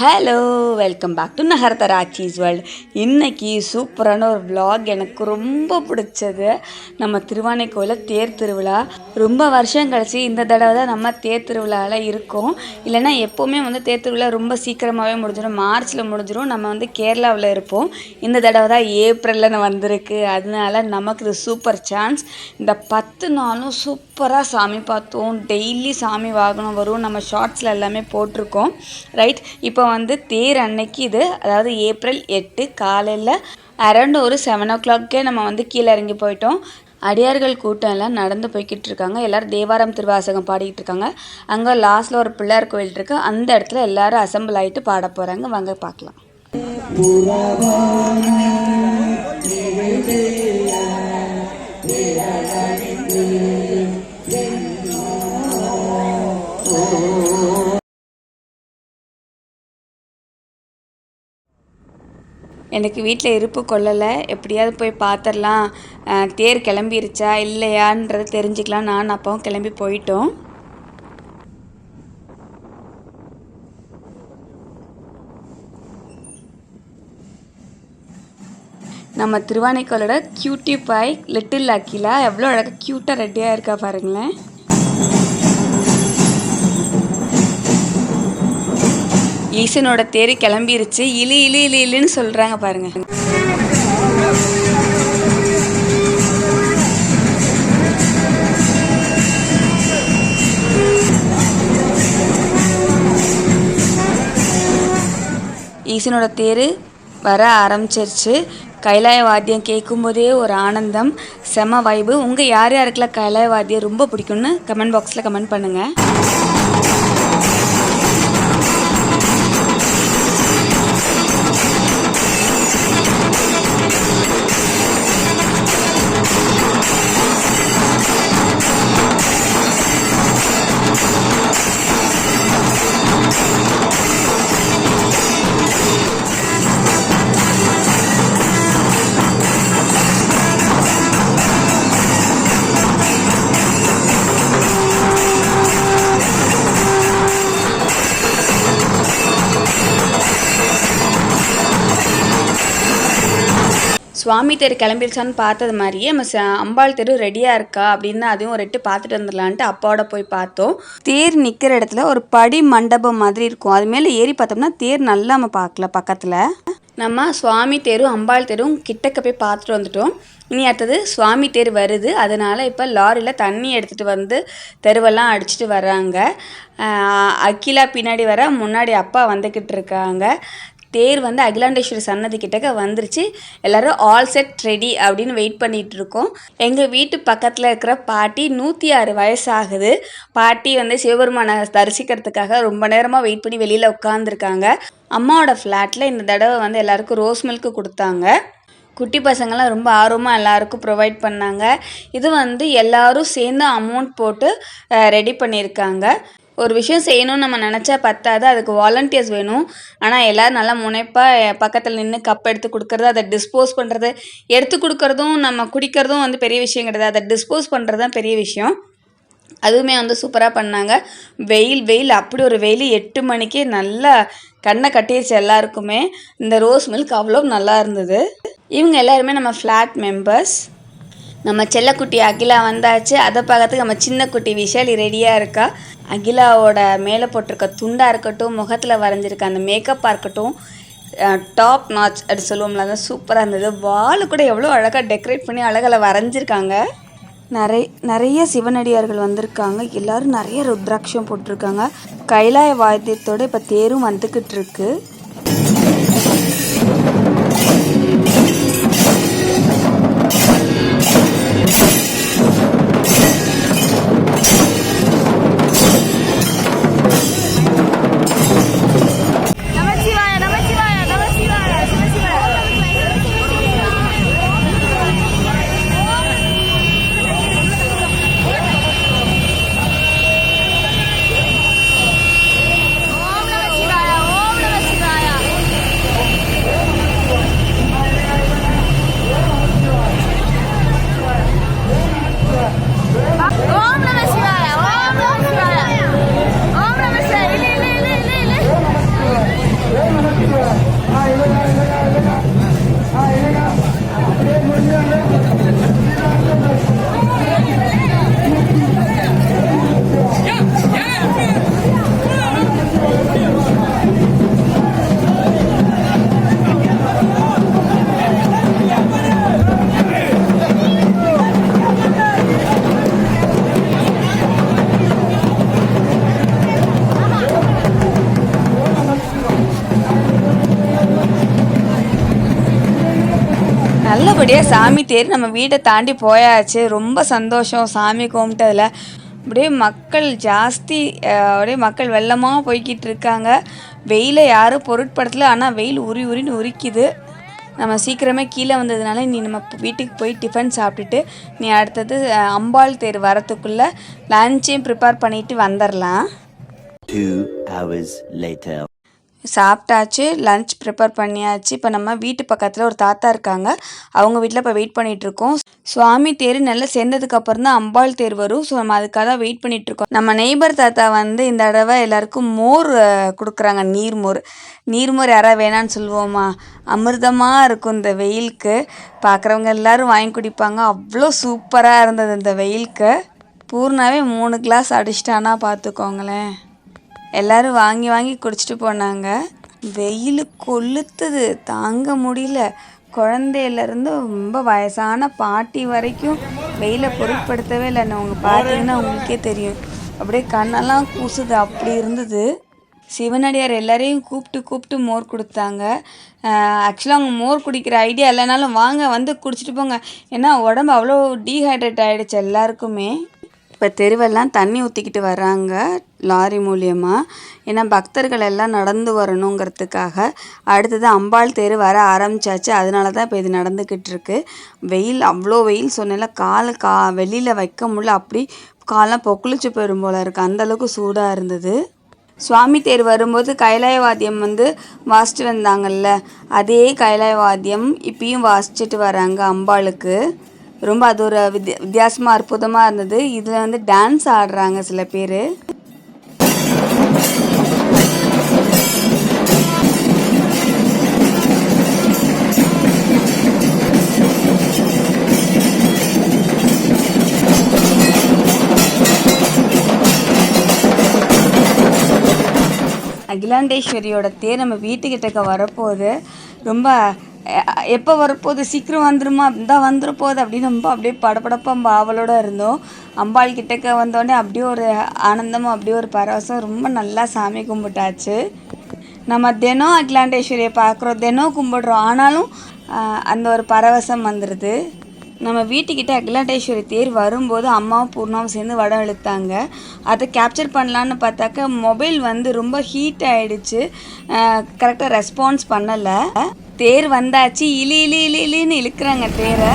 Hello welcome back to Nagarathar Aachi's world இன்றைக்கி சூப்பரான ஒரு vlog எனக்கு ரொம்ப பிடிச்சது. நம்ம திருவானைக்கோயிலில் தேர் திருவிழா. ரொம்ப வருஷம் கழிச்சு இந்த தடவை தான் நம்ம தேர் திருவிழாவில் இருக்கோம். இல்லைன்னா எப்போவுமே வந்து தேர் திருவிழா ரொம்ப சீக்கிரமாகவே முடிஞ்சிடும். மார்ச்சில் முடிஞ்சிடும் நம்ம வந்து கேரளாவில் இருப்போம். இந்த தடவை தான் ஏப்ரலில் வந்திருக்கு. அதனால நமக்கு இது சூப்பர் சான்ஸ் இந்த பத்து நாளும் சூப்பராக சாமி பார்த்தோம். டெய்லி சாமி வாகனம் வரும். நம்ம ஷார்ட்ஸில் எல்லாமே போட்டிருக்கோம். ரைட் இப்போ வந்து தேர் அன்னைக்கு இது அதாவது ஏப்ரல் எட்டு காலையில் அரௌண்ட் ஒரு செவன் ஓ கிளாக்கே நம்ம வந்து கீழே இறங்கி போயிட்டோம். அடியார்கள் கூட்டம் எல்லாம் நடந்து போய்கிட்டு இருக்காங்க. எல்லோரும் தேவாரம் திருவாசகம் பாடிக்கிட்டு இருக்காங்க. அங்கே லாஸ்ட்டில் ஒரு பிள்ளையார் கோயில் இருக்குது அந்த இடத்துல எல்லாரும் அசம்பிள் ஆகிட்டு பாட போகிறாங்க வாங்க பார்க்கலாம். எனக்கு வீட்டில் இருப்பு கொள்ளலை. எப்படியாவது போய் பார்த்துடலாம் தேர் கிளம்பிருச்சா இல்லையான்றதை தெரிஞ்சுக்கலாம். நான் அப்பாவும் கிளம்பி போயிட்டோம். நம்ம திருவானைக்கோலோட கியூட்டி பாய் லிட்டில் அக்கிலா எவ்வளோ அழகாக க்யூட்டாக ரெடியாக இருக்கா பாருங்களேன். ஈசனோட தேர் கிளம்பிருச்சு. இலி இலி இலி இலின்னு சொல்கிறாங்க பாருங்கள் ஈசனோட தேர் வர ஆரம்பிச்சிருச்சு. கைலாய வாத்தியம் கேட்கும்போதே ஒரு ஆனந்தம் செம வைபு உங்கள் யார் யாருக்கெல்லாம் கைலாய வாத்தியம் ரொம்ப பிடிக்கும்னு கமெண்ட் பாக்ஸில் கமெண்ட் பண்ணுங்கள் சுவாமி தெரு கிளம்பிடுச்சான்னு பார்த்தது மாதிரியே நம்ம ச- அம்பாள் தெரு ரெடியாக இருக்கா? அப்படின்னு அதையும் ஒரு எட்டு பார்த்துட்டு வந்துடலான்ட்டு அப்பாவோட போய் பார்த்தோம். தேர் நிற்கிற இடத்துல ஒரு படி மண்டபம் மாதிரி இருக்கும். அது மேலே ஏறி பார்த்தோம்னா தேர் நல்லா நம்ம பார்க்கல பக்கத்தில். நம்ம சுவாமி தேரும் அம்பாள் தேரும் கிட்டக்க போய் பார்த்துட்டு வந்துட்டோம். இனி அடுத்தது சுவாமி தேர் வருது. அதனால் இப்போ லாரியில் தண்ணி எடுத்துகிட்டு வந்து தெருவெல்லாம் அடிச்சிட்டு வர்றாங்க. அகிலா பின்னாடி வர முன்னாடி அப்பா வந்துக்கிட்டு இருக்காங்க. தேர் வந்து அகிலாண்டேஸ்வரி சன்னதி கிட்டக்க வந்துருச்சு. எல்லாரும் ஆல் செட் ரெடி அப்படின்னு வெயிட் பண்ணிட்டு இருக்கோம் எங்கள் வீட்டு பக்கத்தில் இருக்கிற பாட்டி நூற்றி ஆறு வயசாகுது. பாட்டி வந்து சிவபெருமானை தரிசிக்கிறதுக்காக ரொம்ப நேரமாக வெயிட் பண்ணி வெளியில் உட்காந்துருக்காங்க அம்மாவோட ஃப்ளாட்டில் இந்த தடவை வந்து எல்லாருக்கும் ரோஸ் மில்க் கொடுத்தாங்க. குட்டி பசங்கள்லாம் ரொம்ப ஆர்வமாக எல்லாருக்கும் ப்ரொவைட் பண்ணாங்க. இது வந்து எல்லாரும் சேர்ந்து அமௌண்ட் போட்டு ரெடி பண்ணியிருக்காங்க. ஒரு விஷயம் செய்யணும்னு நம்ம நினச்சா பத்தாது. அதுக்கு வாலண்டியர்ஸ் வேணும். ஆனால் எல்லோரும் நல்லா முனைப்பாக பக்கத்தில் நின்று கப் எடுத்து கொடுக்கறது அதை டிஸ்போஸ் பண்ணுறது எடுத்து கொடுக்கறதும் நம்ம குடிக்கிறதும் வந்து பெரிய விஷயம் கிடையாது. அதை டிஸ்போஸ் பண்ணுறது தான் பெரிய விஷயம். அதுவுமே வந்து சூப்பராக பண்ணாங்க. வெயில் வெயில் அப்படி ஒரு வெயில் எட்டு மணிக்கே நல்லா கண்ணை கட்டிடுச்சு எல்லாருக்குமே. இந்த ரோஸ் மில்க் அவ்வளோ நல்லா இருந்தது. இவங்க எல்லாருமே நம்ம ஃப்ளாட் மெம்பர்ஸ் நம்ம செல்லக்குட்டி அகிலா வந்தாச்சு. அதை பார்க்கறதுக்கு நம்ம சின்ன குட்டி விஷாலி ரெடியாக இருக்கா? அகிலாவோட மேலே போட்டிருக்க துண்டாக இருக்கட்டும் முகத்தில் வரைஞ்சிருக்க அந்த மேக்கப்பாக இருக்கட்டும் டாப் நாச் அப்படி சொல்லுவோம்ல அதான் சூப்பராக இருந்தது. வால் கூட எவ்வளோ அழகாக டெக்கரேட் பண்ணி அழகில் வரைஞ்சிருக்காங்க. நிறைய நிறைய சிவனடியார்கள் வந்திருக்காங்க. எல்லாரும் நிறைய ருத்ராட்சம் போட்டிருக்காங்க. கைலாய வாத்தியத்தோட இப்போ தேரும் வந்துக்கிட்டு இருக்குது நல்லபடியாக சாமி தேர் நம்ம வீட்டை தாண்டி போயாச்சு. ரொம்ப சந்தோஷம். சாமி கும்பிட்டதில் அப்படியே மக்கள் ஜாஸ்தி அப்படியே மக்கள் வெள்ளமாக போய்கிட்டு இருக்காங்க. வெயிலை யாரும் பொருட்படுத்தல. ஆனால் வெயில் உரி உரின்னு உரிக்குது. நம்ம சீக்கிரமே கீழே வந்ததுனால நீ நம்ம வீட்டுக்கு போய் டிஃபன் சாப்பிட்டுட்டு நீ அடுத்தது அம்பாள் தேர் வரத்துக்குள்ளே லஞ்சையும் ப்ரிப்பேர் பண்ணிட்டு வந்துடலாம் Two hours later. சாப்பிட்டாச்சு லன்ச் ப்ரிப்பேர் பண்ணியாச்சு. இப்போ நம்ம வீட்டு பக்கத்தில் ஒரு தாத்தா இருக்காங்க. அவங்க வீட்டில் இப்போ வெயிட் பண்ணிகிட்ருக்கோம் சுவாமி தேர் நல்லா சேர்ந்ததுக்கப்புறம் தான் அம்பாள் தேர் வரும். ஸோ நம்ம அதுக்காக தான் வெயிட் பண்ணிகிட்ருக்கோம் நம்ம நெய்பர் தாத்தா வந்து இந்த தடவை எல்லாருக்கும் மோர் கொடுக்குறாங்க. நீர்மோர் நீர்மோர் யாராவது வேணான்னு சொல்லுவோமா? அமிர்தமாக இருக்கும் இந்த வெயிலுக்கு. பார்க்குறவங்க எல்லாரும் வாங்கி குடிப்பாங்க. அவ்வளோ சூப்பராக இருந்தது இந்த வெயிலுக்கு. பூர்ணாவே மூணு கிளாஸ் அடிச்சிட்டானா பார்த்துக்கோங்களேன் எல்லாரும் வாங்கி வாங்கி குடிச்சிட்டு போனாங்க. வெயில் கொளுத்துது. தாங்க முடியல. குழந்தையிலேருந்து ரொம்ப வயசான பாட்டி வரைக்கும் வெயிலை பொருட்படுத்தவே இல்லை. அவங்க பார்த்தீங்கன்னா உங்களுக்கே தெரியும். அப்படியே கண்ணெல்லாம் கூசுது. அப்படி இருந்தது. சிவனடியார் எல்லாரையும் கூப்பிட்டு கூப்பிட்டு மோர் கொடுத்தாங்க. ஆக்சுவலாக அவங்க மோர் குடிக்கிற ஐடியா இல்லைனாலும் வாங்க வந்து குடிச்சிட்டு போங்க. ஏன்னா உடம்பு அவ்வளோ டீஹைட்ரேட் ஆகிடுச்சு எல்லாருக்குமே. இப்போ தெருவெல்லாம் தண்ணி ஊற்றிக்கிட்டு வர்றாங்க லாரி மூலியமாக ஏன்னா பக்தர்கள் எல்லாம் நடந்து வரணுங்கிறதுக்காக அடுத்தது அம்பாள் தெரு வர ஆரம்பிச்சாச்சு. அதனால தான் இப்போ இது நடந்துக்கிட்டு இருக்கு வெயில் அவ்வளோ வெயில் சொன்னால கால் கா வெளியில் வைக்க முடியல. அப்படி காலெலாம் பொக்குளிச்சு போயிடும் போல இருக்குது அந்தளவுக்கு சூடாக இருந்தது. சுவாமி தேர் வரும்போது கைலாய வாத்தியம் வந்து வாசிட்டு வந்தாங்கல்ல. அதே கைலாய வாத்தியம் இப்பயும் வாசிச்சுட்டு வராங்க அம்பாளுக்கு. ரொம்ப அது ஒரு வித்திய வித்தியாசமாக அற்புதமாக இருந்தது. இதில் வந்து டான்ஸ் ஆடுறாங்க சில பேர். அகிலாண்டேஸ்வரியோட தேர் நம்ம வீட்டுக்கிட்டக்க வரப்போகுது ரொம்ப எப்போ வரப்போகுது? சீக்கிரம் வந்துருமா? இந்த வந்துட போகுது அப்படின்னு ரொம்ப அப்படியே படபடப்பாக ஆவலோட இருந்தோம். அம்பாள் கிட்டக்க வந்தோடனே அப்படியே ஒரு ஆனந்தமும் அப்படியே ஒரு பரவசம் ரொம்ப நல்லா சாமி கும்பிட்டாச்சு. நம்ம தினம் அகிலாண்டேஸ்வரியை பார்க்குறோம். தினம் கும்பிடுறோம். ஆனாலும் அந்த ஒரு பரவசம் வந்துடுது நம்ம வீட்டுக்கிட்ட அகிலாண்டேஸ்வரி தேர் வரும்போது அம்மாவும் பூர்ணாவும் சேர்ந்து வடம் இழுத்தாங்க. அதை கேப்சர் பண்ணலான்னு பார்த்தாக்க மொபைல் வந்து ரொம்ப ஹீட் ஆகிடுச்சு கரெக்டாக ரெஸ்பான்ஸ் பண்ணலை. தேர் வந்தாச்சு. இலி இலி இலி இலின்னு இழுக்கிறாங்க தேரை.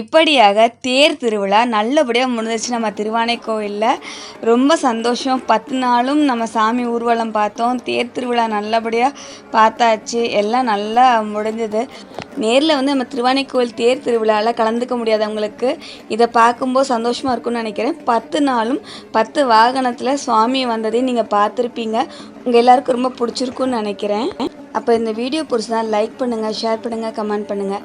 இப்படியாக தேர் திருவிழா நல்லபடியாக முடிஞ்சிச்சு நம்ம திருவானை கோவிலில் ரொம்ப சந்தோஷம். பத்து நாளும் நம்ம சாமி ஊர்வலம் பார்த்தோம். தேர் திருவிழா நல்லபடியாக பார்த்தாச்சு. எல்லாம் நல்லா முடிஞ்சது. நேரில் வந்து நம்ம திருவானை கோவில் தேர் திருவிழாவில் கலந்துக்க முடியாதவங்களுக்கு இதை பார்க்கும்போது சந்தோஷமாக இருக்கும்னு நினைக்கிறேன். பத்து நாளும் பத்து வாகனத்தில் சுவாமி வந்ததையும் நீங்கள் பார்த்துருப்பீங்க. உங்கள் எல்லாருக்கும் ரொம்ப பிடிச்சிருக்குன்னு நினைக்கிறேன். அப்போ இந்த வீடியோ பிடிச்சதான் லைக் பண்ணுங்கள் ஷேர் பண்ணுங்கள் கமெண்ட் பண்ணுங்கள்